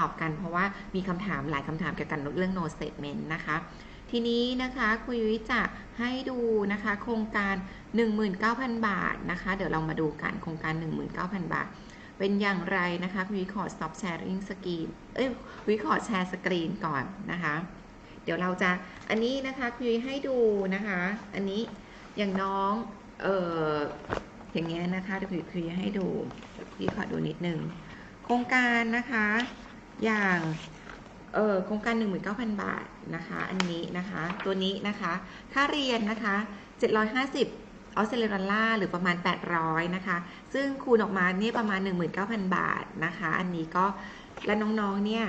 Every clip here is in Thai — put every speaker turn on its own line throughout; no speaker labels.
ตอบกันเพราะว่ามีคำถามหลายคำถามเกี่ยวกับเรื่อง no statement นะคะ ทีนี้นะคะคุยยุ้ยจะให้ดูนะคะโครงการ 19,000 บาทนะคะ เดี๋ยวเรามาดูกันโครงการ 19,000 บาท เป็นอย่างไรนะคะคุยขอ stop sharing screen เอ้ยคุยขอแชร์สกรีนก่อนนะคะ เดี๋ยวเราจะอันนี้นะคะคุยให้ดูนะคะ อันนี้อย่างน้องเอ่ออย่างเงี้ยนะคะเดี๋ยวคุยคุยให้ดูคุยขอดูนิดนึงโครงการนะคะ อย่างเออโครงการ 19,000 บาทนะคะ อันนี้นะคะ ตัวนี้นะคะ ค่าเรียนนะคะ 750ออสเตรเลียดอลลาร์หรือประมาณ 800 นะคะ ซึ่งคูณออกมาเนี่ยประมาณ 19,000 บาทนะคะ อันนี้ก็และน้องๆ เนี่ย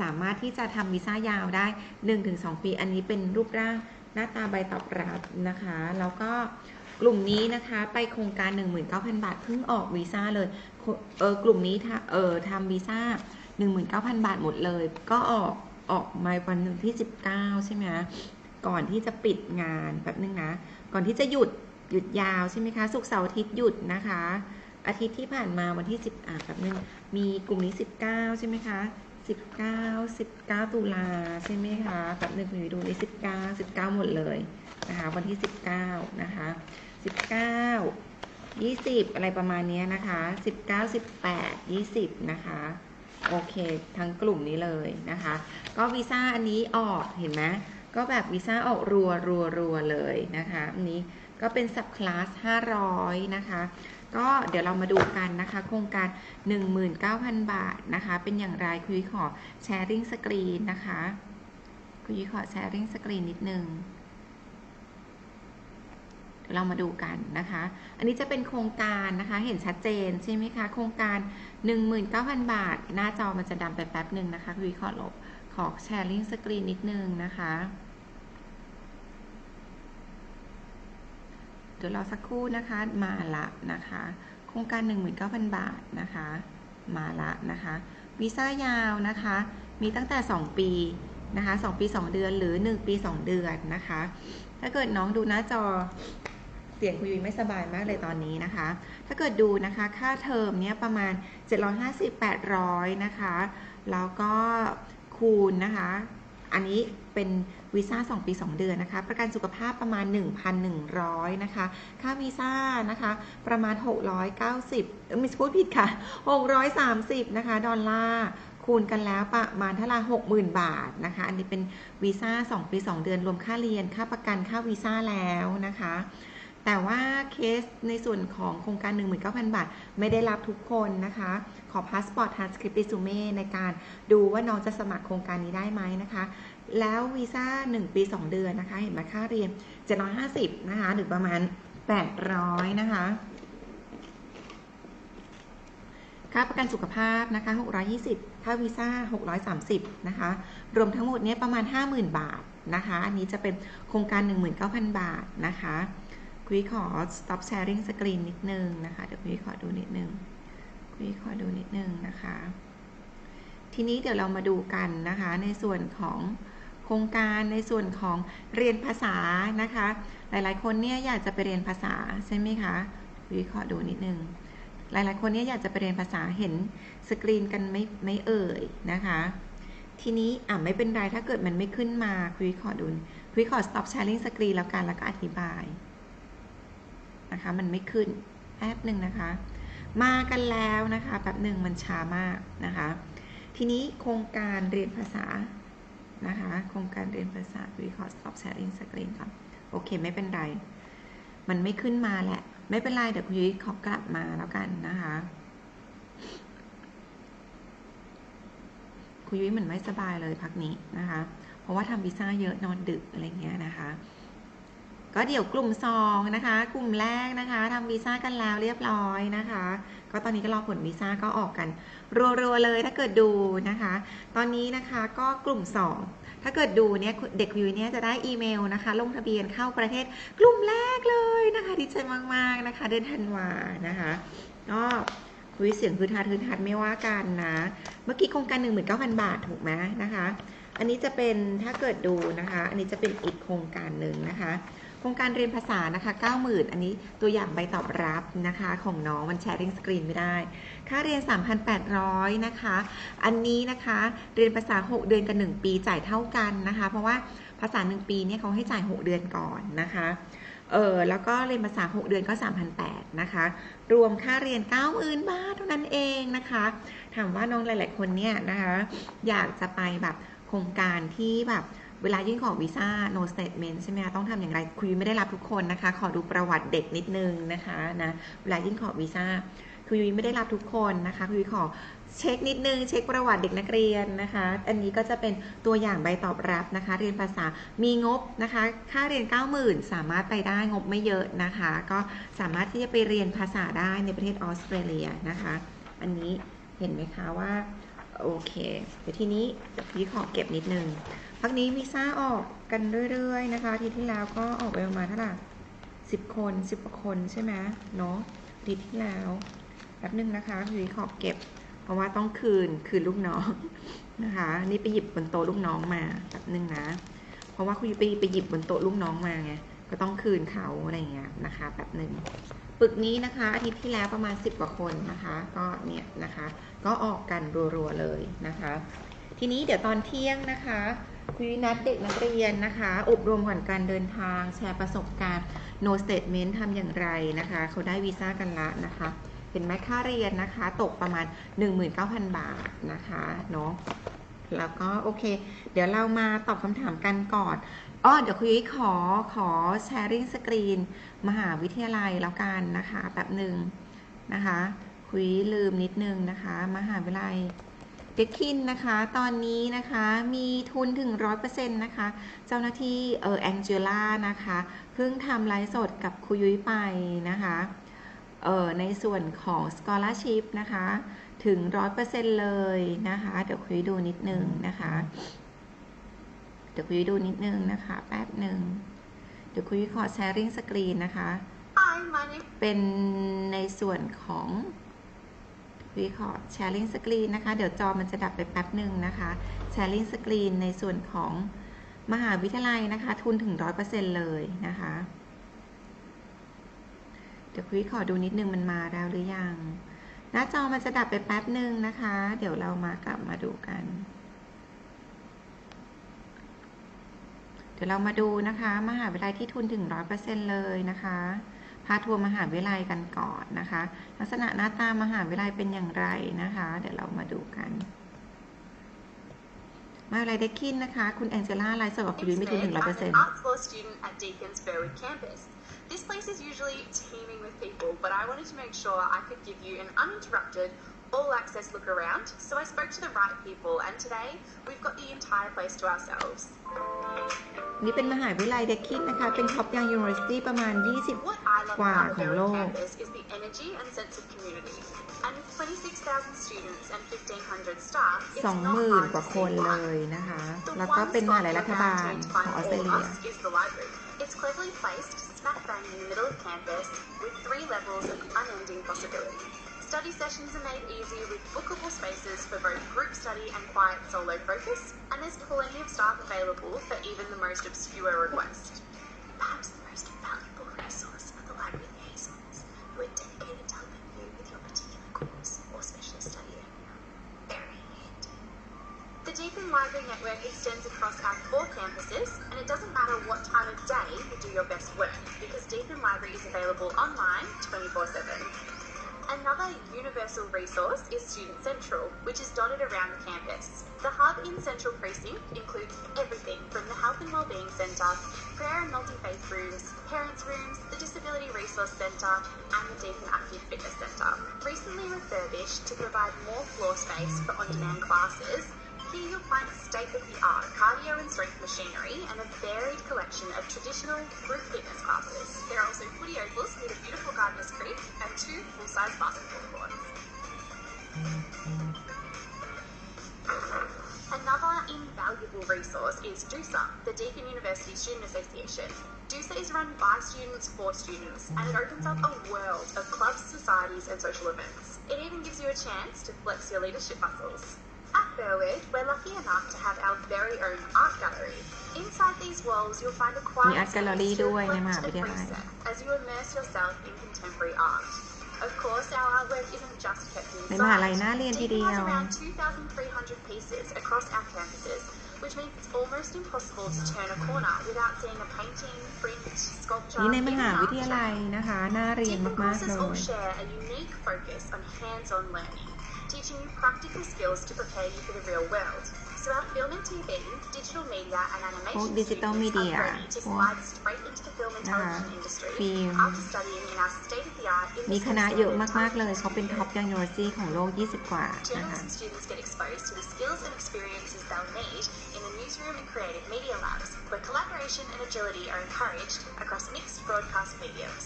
สามารถที่จะทำวีซ่ายาวได้ 1-2 ปี อันนี้เป็นรูปร่างหน้าตาใบตอบรับนะคะ แล้วก็กลุ่มนี้นะคะไปโครงการ 19,000 บาทเพิ่งออกวีซ่าเลย เออกลุ่มนี้เออทำวีซ่า 19,000 บาทหมดเลย ก็ออกออกมาวันหนึ่งที่ 19 ใช่ไหมก่อนที่จะปิดงานแบบนึงนะ ก่อนที่จะหยุดหยุดยาวใช่ไหมคะสุกเสาร์อาทิตย์หยุดนะคะ อาทิตย์ที่ผ่านมาวันที่ 10อะแบบนึงมีกลุ่มนี้ 19 ใช่ไหมคะ19 19 ตุลาใช่ไหมคะแบบนึงไปดูนี่19 19 หมดเลยนะคะวันที่ 19 นะคะ 19 20 อะไรประมาณนี้นะคะ 19 18 20 นะคะ โอเค ทั้งกลุ่มนี้เลยนะคะ ก็วีซ่าอันนี้ออกเห็นไหมก็แบบวีซ่าออกรัวรัวรัวเลยนะคะอันนี้ก็เป็นสับคลาส500 นะคะ ก็เดี๋ยวเรามาดูกันนะคะ โครงการ 19,000 บาทนะคะ เป็นอย่างไรคุยขอแชร์ริงสกรีนนะคะคุยขอแชร์ริงสกรีนนิดนึง เรามาดูกันนะคะ อันนี้จะเป็นโครงการนะคะเห็นชัดเจนใช่ไหมคะ โครงการ 19,000 บาท หน้าจอมันจะดำไปแป๊บหนึ่งนะคะคุยขอลบขอแชร์ลิงก์สกรีนนิดนึงนะคะเดี๋ยวเราสักครู่นะคะมาละนะคะ โครงการ 19,000 บาทนะคะ มาละนะคะวีซ่ายาวนะคะ มีตั้งแต่ 2 ปีนะคะ 2 ปี 2 เดือนหรือ 1 ปี 2 เดือนนะคะ ถ้าเกิดน้องดูหน้าจอ เสียงคุยไม่สบายมากเลยตอนนี้นะคะ ถ้าเกิดดูนะคะค่าเทอมเนี้ยประมาณ 750-800 นะคะ แล้วก็คูณนะคะ อันนี้เป็นวีซ่า 2 ปี 2 เดือนนะคะ ประกันสุขภาพประมาณ 1,100 นะคะ ค่าวีซ่านะคะ ประมาณ 690เอ้ยไม่พูดผิดค่ะ 630 นะคะ ดอลลาร์คูณกันแล้วประมาณเท่าไหร่60,000บาทนะคะ อันนี้เป็นวีซ่า 2 ปี 2 เดือน รวมค่าเรียน ค่าประกัน ค่าวีซ่าแล้วนะคะ แต่ว่าเคสในส่วนของโครงการ 19,000 บาท ไม่ได้รับทุกคนนะคะ ขอพาสปอร์ตทานสคริปต์ r ิซูเม่ในการดูว่าน้องจะสมัครโครงการนี้ได้ไหมนะคะ แล้ววีซ่า 1 ปี 2 เดือนนะคะ เห็นไหมค่าเรียน 750 นะคะ หรือประมาณ 800 นะคะค่าประกันสุขภาพนะคะ 620 ค่าวีซ่า 630 นะคะ รวมทั้งหมดเนี้ยประมาณ 50,000 บาทนะคะ อันนี้จะเป็นโครงการ 19,000 บาทนะคะ คุยขอ stop sharing screen นิดนึงนะคะ เดี๋ยวคุยขอดูนิดนึงคุยขอดูนิดนึงนะคะ ทีนี้เดี๋ยวเรามาดูกันนะคะ ในส่วนของโครงการในส่วนของเรียนภาษานะคะ หลายๆ คนเนี่ยอยากจะไปเรียนภาษาใช่ไหมคะวิเคราะห์ดูนิดนึง หลายๆ คนเนี่ยอยากจะไปเรียนภาษาเห็นสกรีนกันไม่ไม่เอ่ยนะคะ ทีนี้อะไม่เป็นไรถ้าเกิดมันไม่ขึ้นมาคุยขอดูคุยขอ stop sharing screen แล้วกันแล้วก็อธิบาย นะคะ มันไม่ขึ้นแป๊บหนึ่งนะคะ มากันแล้วนะคะแป๊บหนึ่งมันช้ามากนะคะ ทีนี้โครงการเรียนภาษานะคะ โครงการเรียนภาษา record stop sharing screen ก่อนโอเคไม่เป็นไร มันไม่ขึ้นมาแหละ ไม่เป็นไร เดี๋ยวคุณยุ้ยขอกลับมาแล้วกันนะคะคุณยุ้ยเหมือนไม่สบายเลยพักนี้นะคะ เพราะว่าทำวีซ่าเยอะนอนดึกอะไรเงี้ยนะคะ ก็เดี๋ยวกลุ่ม2นะคะ กลุ่มแรกนะคะทำวีซ่ากันแล้วเรียบร้อยนะคะ ก็ตอนนี้ก็รอผลวีซ่าก็ออกกันรัวๆเลยถ้าเกิดดูนะคะ ตอนนี้นะคะก็กลุ่ม 2 ถ้าเกิดดูเนี่ยเด็กวิวเนี่ยจะได้อีเมลนะคะ ลงทะเบียนเข้าประเทศกลุ่มแรกเลยนะคะดีใจมากๆนะคะเดือนธันวานะคะก็คุยเสียงคือทัดคือทัดไม่ว่ากันนะ เมื่อกี้โครงการ 19,000 บาทถูกไหมนะคะ อันนี้จะเป็นถ้าเกิดดูนะคะ อันนี้จะเป็นอีกโครงการหนึ่งนะคะ ครงการเรียนภาษานะคะ 90,000 อันนี้ตัวอย่างใบตอบรับนะคะ ของน้องมันแชร์ริงสกรีนไม่ได้ ค่าเรียน 3,800 นะคะ อันนี้นะคะ เรียนภาษา 6 เดือนกับ 1 ปีจ่ายเท่ากันนะคะ เพราะว่าภาษา 1 ปีเนี่ยเขาให้จ่าย 6 เดือนก่อนนะคะ เออแล้วก็เรียนภาษา 6 เดือนก็ 3,800 นะคะ รวมค่าเรียน 90,000 บาทเท่านั้นเองนะคะ ถามว่าน้องหลาย ๆ คนเนี่ยนะคะ อยากจะไปแบบโครงการที่แบบ เวลายื่นขอวีซ่า no statement ใช่ไหมคะต้องทำอย่างไรคุยไม่ได้รับทุกคนนะคะ ขอดูประวัติเด็กนิดนึงนะคะนะเวลายื่นขอวีซ่าคุยไม่ได้รับทุกคนนะคะคุยขอเช็คนิดนึง เช็คประวัติเด็กนักเรียนนะคะ อันนี้ก็จะเป็นตัวอย่างใบตอบรับนะคะ เรียนภาษามีงบนะคะ ค่าเรียน 90,000 สามารถไปได้งบไม่เยอะนะคะ ก็สามารถที่จะไปเรียนภาษาได้ในประเทศออสเตรเลียนะคะ อันนี้เห็นไหมคะว่า โอเค เดี๋ยวทีนี้เดี๋ยวพี่ขอเก็บนิดนึงพักนี้วีซ่าออกกันเรื่อยๆนะคะ ทีที่แล้วก็ออกไปประมาณเท่าไหร่สิบคนสิบกว่าคนใช่ไหมเนาะทีที่แล้วแป๊บนึงนะคะพี่ขอเก็บ เพราะว่าต้องคืนคืนลูกน้องนะคะ นี่ไปหยิบบนโต๊ะลูกน้องมาแป๊บนึงนะ เพราะว่าคุณไปไปหยิบบนโต๊ะลูกน้องมาไงก็ต้องคืนเขาอะไรอย่างเงี้ยนะคะแป๊บหนึ่ง ปึกนี้นะคะอาทิตย์ที่แล้วประมาณ 10กว่าคนนะคะ ก็เนี่ยนะคะ ก็ออกกันรัวๆเลยนะคะ ทีนี้เดี๋ยวตอนเที่ยงนะคะคุยนัดเด็กนักเรียนนะคะ อบรมก่อนการเดินทาง แชร์ประสบการณ์ no statement ทำอย่างไรนะคะ เขาได้วีซ่ากันละนะคะ เห็นไหมค่าเรียนนะคะ ตกประมาณ 19,000 บาทนะคะเนาะแล้วก็โอเค เดี๋ยวเรามาตอบคำถามกันก่อน อ้อเดี๋ยวคุยขอขอแชร์ริงสกรีนมหาวิทยาลัยแล้วกันนะคะแป๊บหนึ่งนะคะ คุยลืมนิดนึงนะคะ มหาวิทยาลัยเด็กคินนะคะ ตอนนี้นะคะมีทุนถึง100%นต์นะคะ เจ้าหน้าที่เออแองเจล่านะคะเพิ่งทำไลฟ์สดกับคุยุ้ยไปนะคะเออในส่วนของ scholarship นะคะ ถึง100%เลยนะคะ เดี๋ยวคุยดูนิดนึงนะคะ เดี๋ยวคุยดูนิดนึงนะคะ แป๊บหนึ่ง เดี๋ยวคุยขอแชร์ริงสกรีนนะคะ เป็นในส่วนของวิขอแชร์ลิงสกรีนนะคะ เดี๋ยวจอมันจะดับไปแป๊บหนึ่งนะคะแชร์ลิงสกรีนในส่วนของมหาวิทยาลัยนะคะ ทุนถึง100%เลยนะคะ เดี๋ยวคุยขอดูนิดนึงมันมาแล้วหรือยัง หน้าจอมันจะดับไปแป๊บหนึ่งนะคะ เดี๋ยวเรามากลับมาดูกัน ดี๋ยวเรามาดูนะคะ มหาวิทยาลัยที่ทุนถึง100%เลยนะคะ พาทัวร์มหาวิทยาลัยกันก่อนนะคะ ลักษณะหน้าตามหาวิทยาลัยเป็นอย่างไรนะคะ เดี๋ยวเรามาดูกันมหาวิทยาลัยเด็กคินนะคะ คุณแองเจล่าไลฟ์สดกับคุณยุ้ยมีทุนถึง
I'm an
100%
arts law student at Deacon's Berwick campus. This place is usually teeming with people, but I wanted to make sure I could give you an uninterrupted, all access look around. So I spoke to the right people, and today we've got the entire place to ourselves.
นี่เป็นมหาวิทยาลัยเด็กคินนะคะ เป็นท็อปยังยูนิเวอร์ซิตี้ประมาณ 20
What I love
Wow,
about the
hello.
Berwick campus is the energy and sense of community. And with 26,000 students and 1,500 staff, it's not
20,000
hard
กว่า
to
คน
see
เล
why.
ยนะคะ
The
แล้วก็
one
เป็นมหา
spot
ลัย
we're
รัฐบาล
guaranteed to
ของ
find
ออสเตร
all
เลีย
us is the library. It's cleverly placed smack bang in the middle of campus with three levels of unending possibility. Study sessions are made easy with bookable spaces for both group study and quiet solo focus, and there's plenty of staff available for even the most obscure request. Perhaps the most valuable resource are the library liaisons, who are dedicated to helping you with your particular course or specialist study area. The Deakin Library Network extends across our four campuses, and it doesn't matter what time of day you do your best work, because Deakin Library is available online 24 7. Another universal resource is Student Central, which is dotted around the campus. The hub in Central Precinct includes everything from the Health and Wellbeing Centre, prayer and multi-faith rooms, parents' rooms, the Disability Resource Centre, and the Deakin Active Fitness Centre. Recently refurbished to provide more floor space for on-demand classes, here you'll find state-of-the-art cardio and strength machinery and a varied collection of traditional group fitness classes. There are also footy ovals near the beautiful Gardeners Creek and two full-size basketball courts. Another invaluable resource is DUSA, the Deakin University Student Association. DUSA is run by students for students, and it opens up a world of clubs, societies, and social events. It even gives you a chance to flex your leadership muscles. At Berwick, we're lucky enough to have our very own art gallery. Inside these walls, you'll find a
มี
quiet
art gallery
space to
ด้วยในมหา
reflect
วิท
and
ยาลัย
reset as you immerse yourself in contemporary art. Of course, our artwork isn't just kept
ในมหาลัย
inside.
น่าเรียนทีเดี
Deakin
ยว
has around 2,300 pieces across our campuses, which means it's almost impossible to turn a corner without seeing a painting, print, sculpture,
นี่ในม
even
หา
an
วิ
art
ทยา
show.
ลัยนะคะ น่าเรียน
Deakin
มากๆ
courses
เล
all
ย
share a unique focus on hands-on learning, teaching you practical skills to prepare you for the real world. So our film and TV, digital media and
พวก
animation
ดิจิตอล
students
มีเดีย
are ready to
พวก
slide straight into the film and
นะคะ
television industry
ฟิล์ม
after studying in our state-of-the-art
มี
industry
คณะเยอะ
standard
มาก ๆ เลย เขาเป็น
television
ท็อป
studio.
university ของโลก 20 กว่านะคะ
Journalism students get exposed to the skills and experiences they'll need in the newsroom and creative media labs, where collaboration and agility are encouraged across mixed broadcast mediums.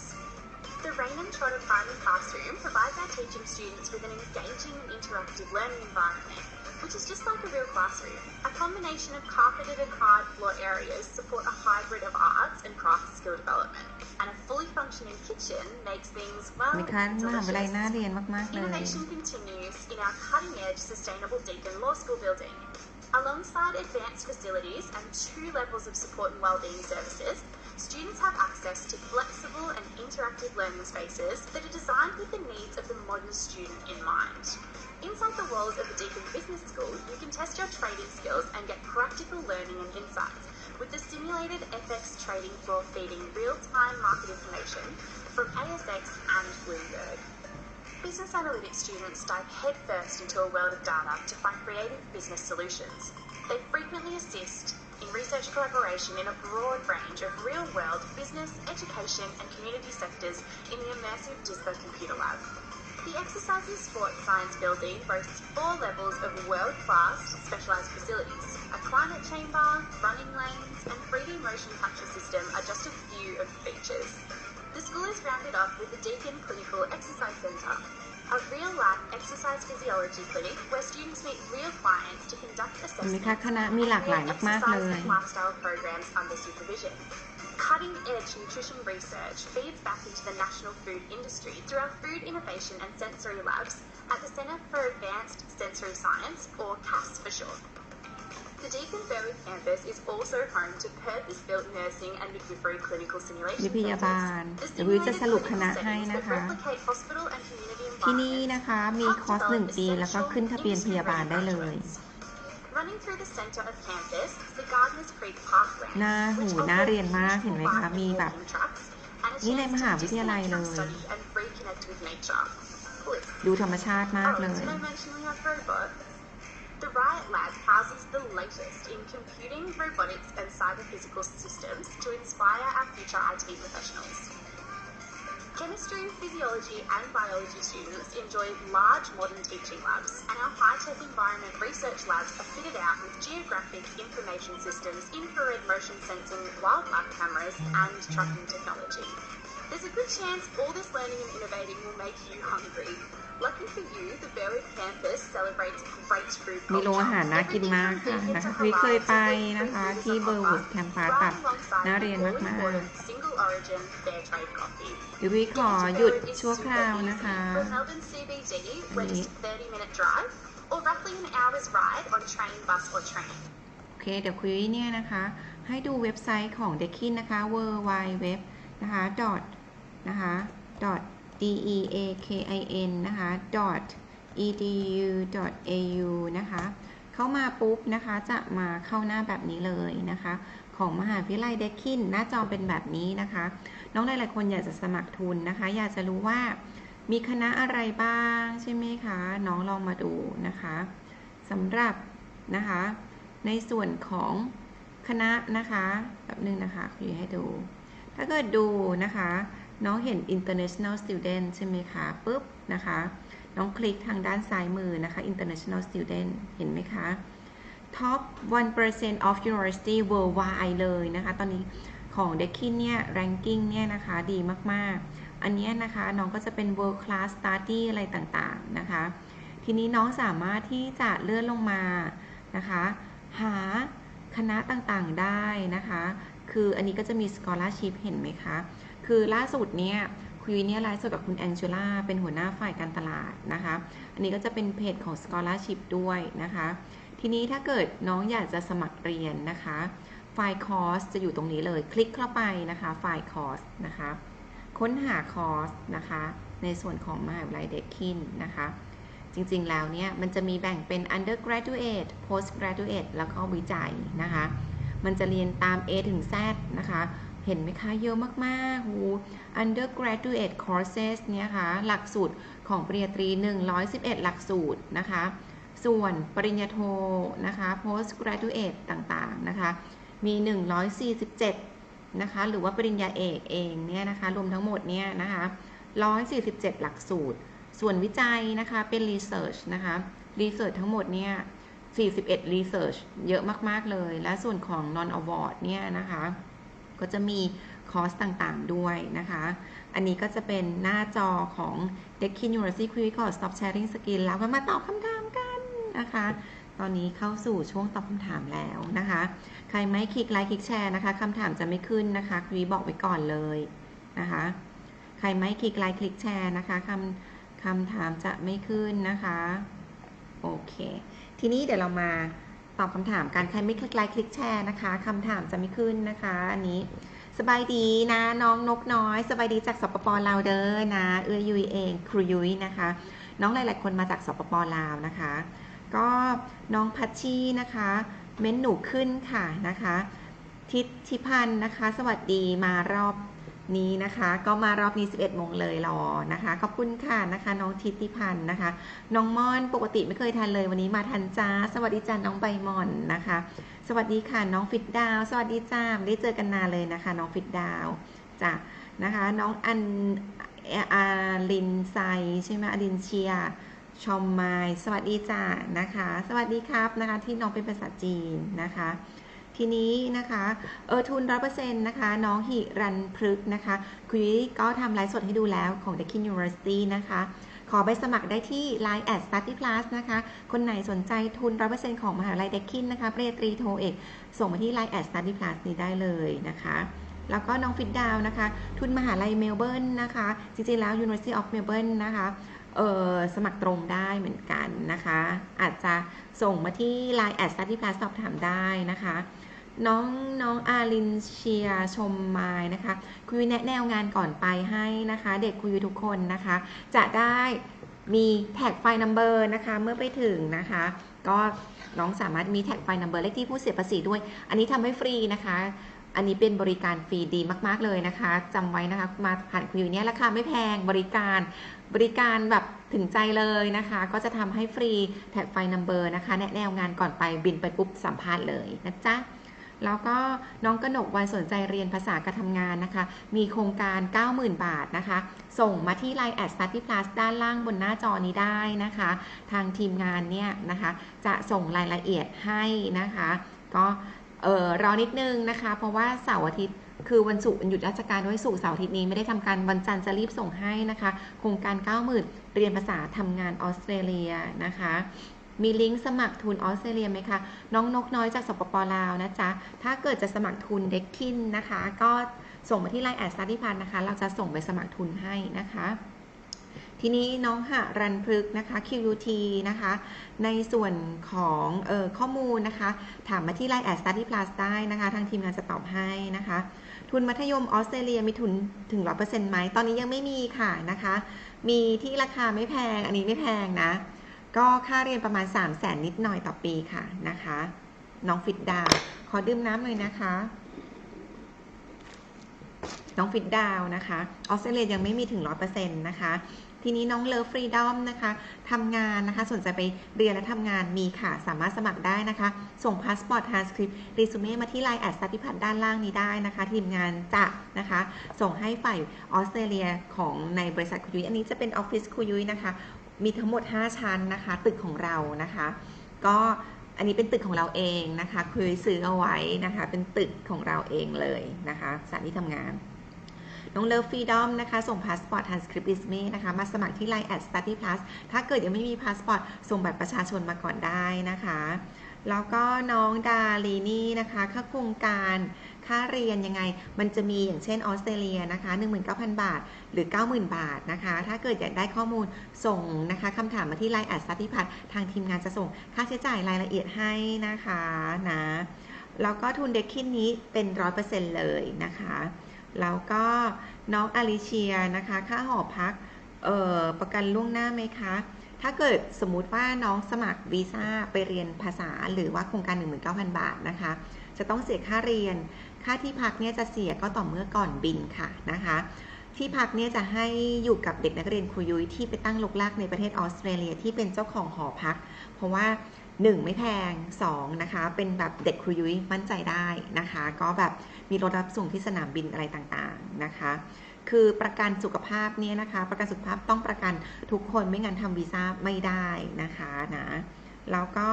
The Raymond Trotter Primary Classroom provides our teaching students with an engaging and interactive learning environment, which is just like a real classroom. A combination of carpeted and hard floor areas support a hybrid of arts and craft skill development, and a fully functioning kitchen makes things, well,
มีคะมหาวิทยาลัย
delicious.
น่าเรียนมาก ๆ เลย
Innovation continues in our cutting edge sustainable Deakin Law School building. Alongside advanced facilities and two levels of support and wellbeing services, students have access to flexible and interactive learning spaces that are designed with the needs of the modern student in mind. Inside the walls of the Deakin Business School, you can test your trading skills and get practical learning and insights with the simulated FX trading floor feeding real-time market information from ASX and Bloomberg. Business analytics students dive headfirst into a world of data to find creative business solutions. They frequently assist in research collaboration in a broad range of real world business, education, and community sectors in the immersive DISPO computer lab. The exercises sports science building boasts four levels of world class specialised facilities. A climate chamber, running lanes, and 3D motion capture system are just a few of the features. The school is rounded up with the Deakin Clinical Exercise Centre, a real life exercise physiology clinic where students meet real clients to
เห็น
assessments
ไหมคะคณะมีหลากหลาย
and
มากๆเล
exercise
ย
and lifestyle programs under supervision. Cutting edge nutrition research feeds back into the national food industry through our Food Innovation and Sensory Labs at the Centre for Advanced Sensory Science, or CAS for short. The Deakin Berwick campus is also home to purpose-built nursing and midwifery clinical simulation
วิทยา
centres.
บาล
The
เดี๋ยววิวจะ
simulated
สรุปค
clinical
ณะให้
settings
นะ
that
คะ
replicate hospital and community
ที่นี่
environments
นะคะมีคอร์ส1ปีแล้วก็ขึ้นทะเบียนพยาบาลได้เลย
Running through the center of campus, the Gardner's Creek Parkway,
น่าหู
which
น่า
offers
เรียนมาก
beautiful
เห็นไหมคะ
bike and
มีแบบ
walking tracks and a
นี่ใน
chance
ม
to
หาวิทยาลัย
disconnect
เล
from
ย
study and reconnect with nature. Bliss.
ดูธรรมชาติมาก
Oh,
เลย
did I mention we have robots? The Riot Lab houses the latest in computing, robotics, and cyber physical systems to inspire our future IT professionals. Chemistry, physiology, and biology students enjoy large modern teaching labs, and our high-tech environment research labs are fitted out with geographic information systems, infrared motion sensing, wildlife cameras, and tracking technology. There's a good chance all this learning and innovating will make you hungry. Lucky for you, the Berwick campus celebrates great food
มี
culture.
โรงอาหารน่ากิน
Everything
มาก
from
ค่ะ
vegan
นะ
to
คะพี่เคย
halal
ไป
to gluten-free
นะคะ
food
ที่
is
เบอร์
on
วูด
offer,
แคมปัส
right
แบบ
alongside
น่าเรียน
the
มาก
all-important single origin fair trade coffee.
ๆเดี๋ยวพี่ขอหยุดชั่วคราวนะคะ
From Melbourne CBD, we're
Right.
just a 30 minute drive, or roughly an hour's ride on train, bus, or train.
โอเค เดี๋ยวคุยเนี่ยนะคะ ให้ดูเว็บไซต์ของ d e k i n นะคะ w w w นะคะ dot นะคะ dot d e a k i n นะคะ dot e d u dot a u นะคะ เข้ามาปุ๊บนะคะ จะมาเข้าหน้าแบบนี้เลยนะคะ ของมหาวิทยาลัยเดคินหน้าจอเป็นแบบนี้นะคะ น้องหลายๆคนอยากจะสมัครทุนนะคะ อยากจะรู้ว่ามีคณะอะไรบ้างใช่ไหมคะ น้องลองมาดูนะคะสำหรับนะคะ ในส่วนของคณะนะคะแบบนึงนะคะคุยให้ดู ถ้าเกิดดูนะคะ น้องเห็น international student ใช่ไหมคะปุ๊บนะคะ น้องคลิกทางด้านซ้ายมือนะคะ international student เห็นไหมคะ top 1% of university worldwide เลยนะคะ ตอนนี้ของ d e k i n เนี่ย ranking เนี่ยนะคะ ดีมาก ๆ อันนี้นะคะ น้องก็จะเป็น world class study อะไรต่าง ๆ นะคะ ทีนี้น้องสามารถที่จะเลื่อนลงมานะคะ หาคณะต่าง ๆ ได้นะคะ คืออันนี้ก็จะมี scholarship เห็นไหมคะ คือล่าสุดเนี่ยคุยเนี่ยไลฟ์สดกับคุณแองเจล่าเป็นหัวหน้าฝ่ายการตลาดนะคะ อันนี้ก็จะเป็นเพจของ Scholarship ด้วยนะคะ ทีนี้ถ้าเกิดน้องอยากจะสมัครเรียนนะคะ ไฟล์คอร์สจะอยู่ตรงนี้เลย คลิกเข้าไปนะคะ ไฟล์คอร์สนะคะ ค้นหาคอร์สนะคะ ในส่วนของมหาวิทยาลัยเด็กคินนะคะจริงๆ แล้วเนี่ยมันจะมีแบ่งเป็น undergraduate postgraduate แล้วก็วิจัยนะคะ มันจะเรียนตาม A ถึง Z นะคะ เห็นไหมคะ เยอะมากๆหู undergraduate courses เนี่ยค่ะ หลักสูตรของปริญญาตรี 111 หลักสูตรนะคะ ส่วนปริญญาโทนะคะ postgraduate ต่างๆนะคะ มี 147 นะคะ หรือว่าปริญญาเอกเองเนี่ยนะคะ รวมทั้งหมดเนี่ยนะคะ 147 หลักสูตร ส่วนวิจัยนะคะเป็น research นะคะ research ทั้งหมดเนี่ย41 research เยอะมาก ๆ เลย และส่วนของ non award เนี่ยนะคะ ก็จะมีคอร์สต่างๆด้วยนะคะ อันนี้ก็จะเป็นหน้าจอของ Deakin University Quiz Course Stop Sharing Screen แล้วก็มาตอบคำถามกันนะคะ ตอนนี้เข้าสู่ช่วงตอบคำถามแล้วนะคะ ใครไม่คลิกไลค์คลิกแชร์นะคะคำถามจะไม่ขึ้นนะคะครีบอกไว้ก่อนเลยนะคะ ใครไม่คลิกไลค์คลิกแชร์นะคะคำคำถามจะไม่ขึ้นนะคะ โอเค ทีนี้เดี๋ยวเรามา ตอบคำถามกันใครไม่คลิกไลค์คลิกแชร์นะคะคำถามจะไม่ขึ้นนะคะ อันนี้สบายดีนะน้องนกน้อย สบายดีจากสปปลาวเด้อนะเอื้อยุยเองครูยุยนะคะ น้องหลาย ๆ คนมาจากสปปลาวนะคะ ก็น้องพัชชีนะคะ เม้นหนูขึ้นค่ะนะคะ ทิศทิพันธ์นะคะ สวัสดีมารอบ นี้นะคะ ก็มารอบนี้ 11โมงเลยรอนะคะ ขอบคุณค่ะนะคะ น้องทิศทิพันธ์นะคะ น้องม่อนปกติไม่เคยทันเลยวันนี้มาทันจ้า สวัสดีจ้าน้องใบมอนนะคะ สวัสดีค่ะน้องฟิตดาว สวัสดีจ้าไม่ได้เจอกันนานเลยนะคะ น้องฟิตดาวจ้ะนะคะ น้องอันอาลินไซใช่ไหมอลินเชียชอมไมายสวัสดีจ้านะคะ สวัสดีครับนะคะ ที่น้องเป็นภาษาจีนนะคะ ทีนี้นะคะเออทุนร้อยเปอร์เซ็นต์นะคะ น้องหิรันพฤกนะคะคุยก็ทำไลฟ์สดให้ดูแล้วของ Deakin University นะคะ ขอไปสมัครได้ที่ Line at Study Plus นะคะ คนไหนสนใจทุน100%ของมหาวิทยาลัย Deakin นะคะปริญญาตรีโทเอก ส่งมาที่ Line at Study Plus นี้ได้เลยนะคะแล้วก็น้องฟิตดาวนะคะ ทุนมหาลัยเมลเบิร์นนะคะ จริงๆ แล้ว University of Melbourne นะคะเออสมัครตรงได้เหมือนกันนะคะ อาจจะส่งมาที่ Line at Study Plus สอบถามได้นะคะ น้องน้องอารินเชียชมมายนะคะคุยแนะแนวงานก่อนไปให้นะคะ เด็กคุยทุกคนนะคะ จะได้มีแท็กไฟล์นัมเบอร์นะคะ เมื่อไปถึงนะคะ ก็น้องสามารถมีแท็กไฟล์นัมเบอร์เลขที่ผู้เสียภาษีด้วย อันนี้ทำให้ฟรีนะคะ อันนี้เป็นบริการฟรีดีมาก ๆ เลยนะคะจำไว้นะคะมาผ่านคุยเนี่ยราคาไม่แพงบริการบริการแบบถึงใจเลยนะคะ ก็จะทำให้ฟรีแท็กไฟนัมเบอร์นะคะ แนะแนวงานก่อนไปบินไปปุ๊บสัมภาษณ์เลยนะจ๊ะ แล้วก็น้องกนกวันสนใจเรียนภาษาการทำงานนะคะ มีโครงการ 90,000 บาทนะคะ ส่งมาที่ Line at Study Plus ด้านล่างบนหน้าจอนี้ได้นะคะ ทางทีมงานเนี่ยนะคะ จะส่งรายละเอียดให้นะคะ ก็เออรอนิดนึงนะคะ เพราะว่าเสาร์อาทิตย์คือวันศุกร์วันหยุดราชการด้วยศุกร์เสาร์อาทิตย์นี้ไม่ได้ทำการวันจันทร์จะรีบส่งให้นะคะ โครงการ 90,000 เรียนภาษาทำงานออสเตรเลียนะคะ มีลิงก์สมัครทุนออสเตรเลียไหมคะน้องนกน้อยจากสปปลาวนะจ๊ะ ถ้าเกิดจะสมัครทุนเด็กคินนะคะ ก็ส่งมาที่ไลน์แอดสตาร์ดี้พันนะคะ เราจะส่งไปสมัครทุนให้นะคะทีนี้น้องหะรันพฤกนะคะ QUT นะคะ ในส่วนของออข้อมูลนะคะ ถามมาที่ Line แอด Study Plus ได้นะคะ ทางทีมงานจะตอบให้นะคะ ทุนมัธยมออสเตรเลียมีทุนถึง 100%ไหม ตอนนี้ยังไม่มีค่ะนะคะ มีที่ราคาไม่แพง อันนี้ไม่แพงนะ ก็ค่าเรียนประมาณ 3 0 0แสนนิดหน่อยต่อปีค่ะนะคะ น้องฟิตดาว ขอดื่มน้ำเลยนะคะ น้องฟิตดาวนะคะออสเตรเลียยังไม่มีถึง 100%นะคะ ทีนี้น้องเลิฟฟรีดอมนะคะทำงานนะคะ สนใจไปเรียนและทำงานมีค่ะ สามารถสมัครได้นะคะ ส่งพาสปอร์ตทานสคริปต์รีสูเม่มาที่ไลน์แอดสติพัฒด้านล่างนี้ได้นะคะ ทีมงานจะนะคะ ส่งให้ฝ่ายออสเตรเลียของในบริษัทคุยุยอันนี้จะเป็นออฟฟิศคุยุยนะคะ มีทั้งหมด 5 ชั้นนะคะ ตึกของเรานะคะ ก็อันนี้เป็นตึกของเราเองนะคะคยซื้อเอาไว้นะคะ เป็นตึกของเราเองเลยนะคะสถานที่ทำงาน น้องเลิฟฟรีดอมนะคะ ส่งพาสปอร์ตทางสคริปต์ดิสเมนะคะ มาสมัครที่ Line at Study Plus ถ้าเกิดยังไม่มีพาสปอร์ตส่งบัตรประชาชนมาก่อนได้นะคะ แล้วก็น้องดาลีนี่นะคะเข้าโครงการ ค่าเรียนยังไง มันจะมีอย่างเช่นออสเตรเลียนะคะ19,000 บาท หรือ 90,000 บาทนะคะ ถ้าเกิดอยากได้ข้อมูลส่งนะคะคำถามมาที่ไลน์แอดสัติพัฒน์ทางทีมงานจะส่งค่าใช้จ่ายรายละเอียดให้นะคะนะแล้วก็ทุนเด็กคินนี้เป็น 100%เลยนะคะ แล้วก็น้องอลิเชียนะคะ ค่าหอพักประกันล่วงหน้าไหมคะ ถ้าเกิดสมมุติว่าน้องสมัครวีซ่าไปเรียนภาษาหรือว่าโครงการ 19,000 บาทนะคะ จะต้องเสียค่าเรียน ค่าที่พักเนี่ยจะเสียก็ต่อเมื่อก่อนบินค่ะนะคะที่พักเนี่ยจะให้อยู่กับเด็กนักเรียนครูยุ้ยที่ไปตั้งลกลากในประเทศออสเตรเลียที่เป็นเจ้าของหอพัก เพราะว่า 1 ไม่แพง 2 นะคะ เป็นแบบเด็กครูยุ้ยมั่นใจได้นะคะ ก็แบบมีรถรับส่งที่สนามบินอะไรต่างๆนะคะ คือประกันสุขภาพเนี่ยนะคะ ประกันสุขภาพต้องประกันทุกคนไม่งั้นทำวีซ่าไม่ได้นะคะนะแล้วก็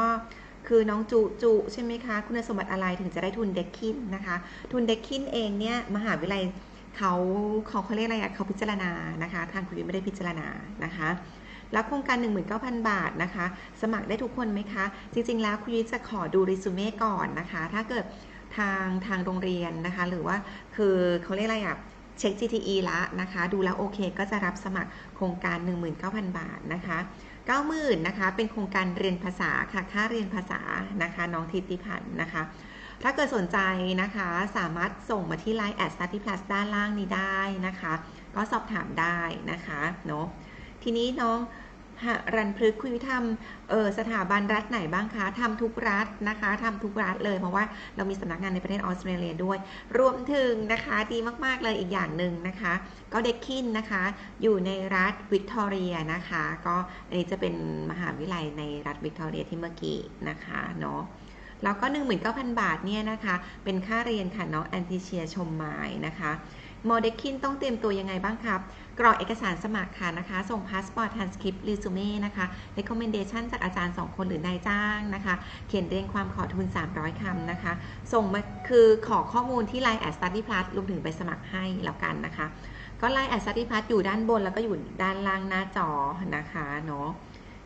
คือน้องจุจุใช่ไหมคะ คุณสมบัติอะไรถึงจะได้ทุนเด็กคินนะคะ ทุนเด็กคินเองเนี่ยมหาวิทยาลัยเขาเขาเขาเรียกอะไรอะเขาพิจารณานะคะ ทางคุณยุ้ยไม่ได้พิจารณานะคะแล้วโครงการ 19,000 บาทนะคะ สมัครได้ทุกคนไหมคะ จริง ๆ แล้วคุณยุ้ยจะขอดูรีสูเม่ก่อนนะคะ ถ้าเกิดทางทางโรงเรียนนะคะ หรือว่าคือเขาเรียกอะไรอะเช็ค GTE ละนะคะ ดูแล้วโอเค ก็จะรับสมัครโครงการ 19,000 บาทนะคะ 90,000นะคะเป็นโครงการเรียนภาษาค่ะค่าเรียนภาษานะคะน้องทิติพันธ์นะคะ ถ้าเกิดสนใจนะคะสามารถส่งมาที่ Line แอด Study Plus ด้านล่างนี้ได้นะคะ ก็สอบถามได้นะคะเนาะทีนี้น้อง หรันพฤกษ์คุณวิทำเออสถาบันรัฐไหนบ้างคะทำทุกรัฐนะคะทำทุกรัฐเลยเพราะว่าเรามีสำนักงานในประเทศออสเตรเลียด้วย รวมถึงนะคะดีมากๆเลยอีกอย่างหนึ่งนะคะ ก็เด็กคินนะคะ อยู่ในรัฐวิกตอเรียนะคะ ก็อันนี้จะเป็นมหาวิทยาลัยในรัฐวิกตอเรียที่เมื่อกี้นะคะเนาะแล้วก็ 19,000 บาทเนี่ยนะคะ เป็นค่าเรียนค่ะน้องแอนติเชียชมไม้นะคะ โมเดคินต้องเตรียมตัวยังไงบ้างครับ กรอกเอกสารสมัครค่ะนะคะ ส่งพาสปอร์ตทันสคริปต์รีสูเม่นะคะ recommendation จากอาจารย์ 2 คนหรือนายจ้างนะคะ เขียนเรียงความขอทุน 300คำนะคะ ส่งมาคือขอข้อมูลที่ Line at study plus รวมถึงไปสมัครให้แล้วกันนะคะ ก็ Line at study plus อยู่ด้านบนแล้วก็อยู่ด้านล่างหน้าจอนะคะเนาะ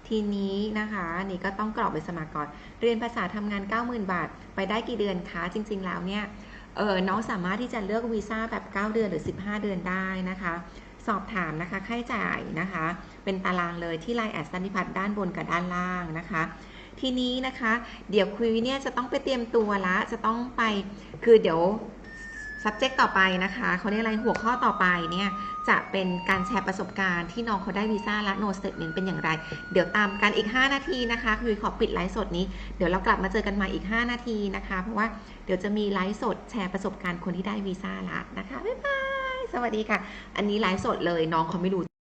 ทีนี้นะคะนี่ก็ต้องกรอกใบสมัครก่อน เรียนภาษาทำงาน 90,000 บาท ไปได้กี่เดือนคะจริง ๆ แล้วเนี่ย เออน้องสามารถที่จะเลือกวีซ่าแบบ 9 เดือนหรือ 15 เดือนได้นะคะ สอบถามนะคะค่าใช้จ่ายนะคะ เป็นตารางเลยที่ l ลน์แอดสันนิพัฒน์ด้านบนกับด้านล่างนะคะ ทีนี้นะคะ เดี๋ยวคุยเนี่ยจะต้องไปเตรียมตัวละ จะต้องไปคือเดี๋ยว subject ต่อไปนะคะเขาเรียกอะไรหัวข้อต่อไปเนี่ย จะเป็นการแชร์ประสบการณ์ที่น้องเขาได้วีซ่าและโนสเตทเมนต์เป็นอย่างไร เดี๋ยวตามกันอีก 5 นาทีนะคะคุยขอปิดไลฟ์สดนี้ เดี๋ยวเรากลับมาเจอกันใหม่อีก 5 นาทีนะคะ เพราะว่าเดี๋ยวจะมีไลฟ์สดแชร์ประสบการณ์คนที่ได้วีซ่าละนะคะบ๊ายบายสวัสดีค่ะ อันนี้ไลฟ์สดเลยน้องเขาไม่รู้